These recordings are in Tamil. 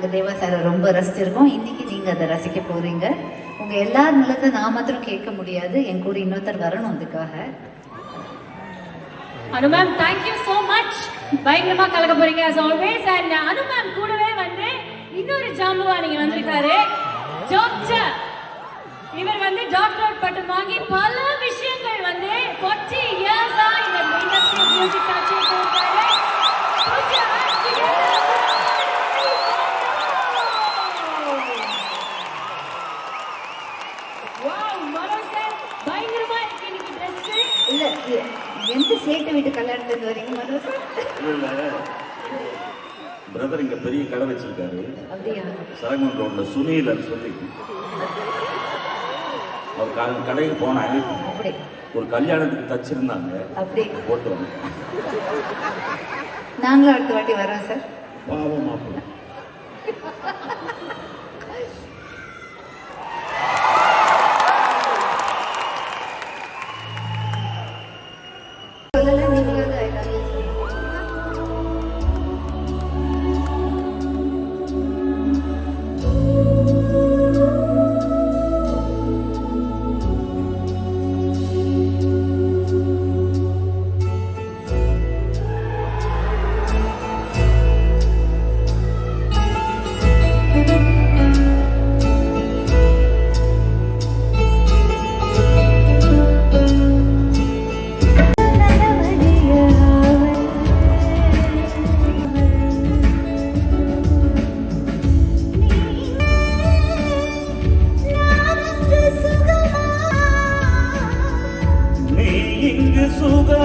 நாங்கள் தேவா சாரை ரொம்ப ரசிச்சிருக்கோம். இன்றைக்கி நீங்கள் அதை ரசிக்க போகிறீங்க உங்கள் எல்லார் நிலத்தை நான் மாத்திரம் கேட்க முடியாது. என் கூட இன்னொருத்தர் வரணும் அதுக்காக. Anu ma'am thank you so much பயங்கரமா கலக்க போறீங்க. As always and uh, Anu ma'am கூடவே வந்து இன்னொரு ஜாம்புவா நீங்க வந்திருக்காரு. டாக்டர் இவர் வந்து டாக்டர் பட்டம் வாங்கி பல விஷயங்கள் இல்லை எந்த சேட்டு வீட்டு கல்யாணத்துலேருந்து வரீங்க மனோஜ் பிரதர் இங்க பெரிய கடை வச்சிருக்காரு. அப்படியா? சரங்கன் ரோட்ல சுனிலன்னு சொல்லி. அவர் க- கடைக்கு அப்படி ஒரு கல்யாணத்துக்கு தச்சிருந்தாங்க போட்டு வந்தேன். நாங்களும் அடுத்த வாட்டி வரோம் சார். பாவம் மாப்பிள்ளை.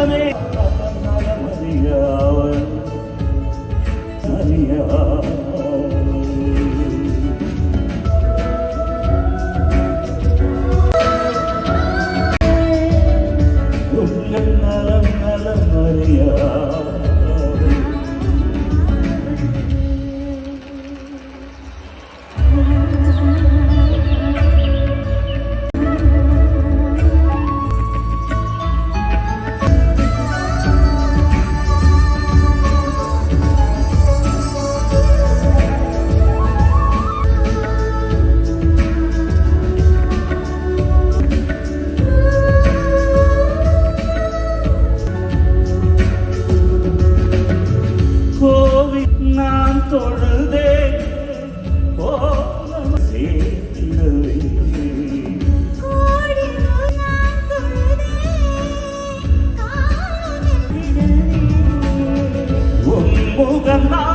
me. தொழுதே. கோலம் சேர்த்திடவே முகம் நான்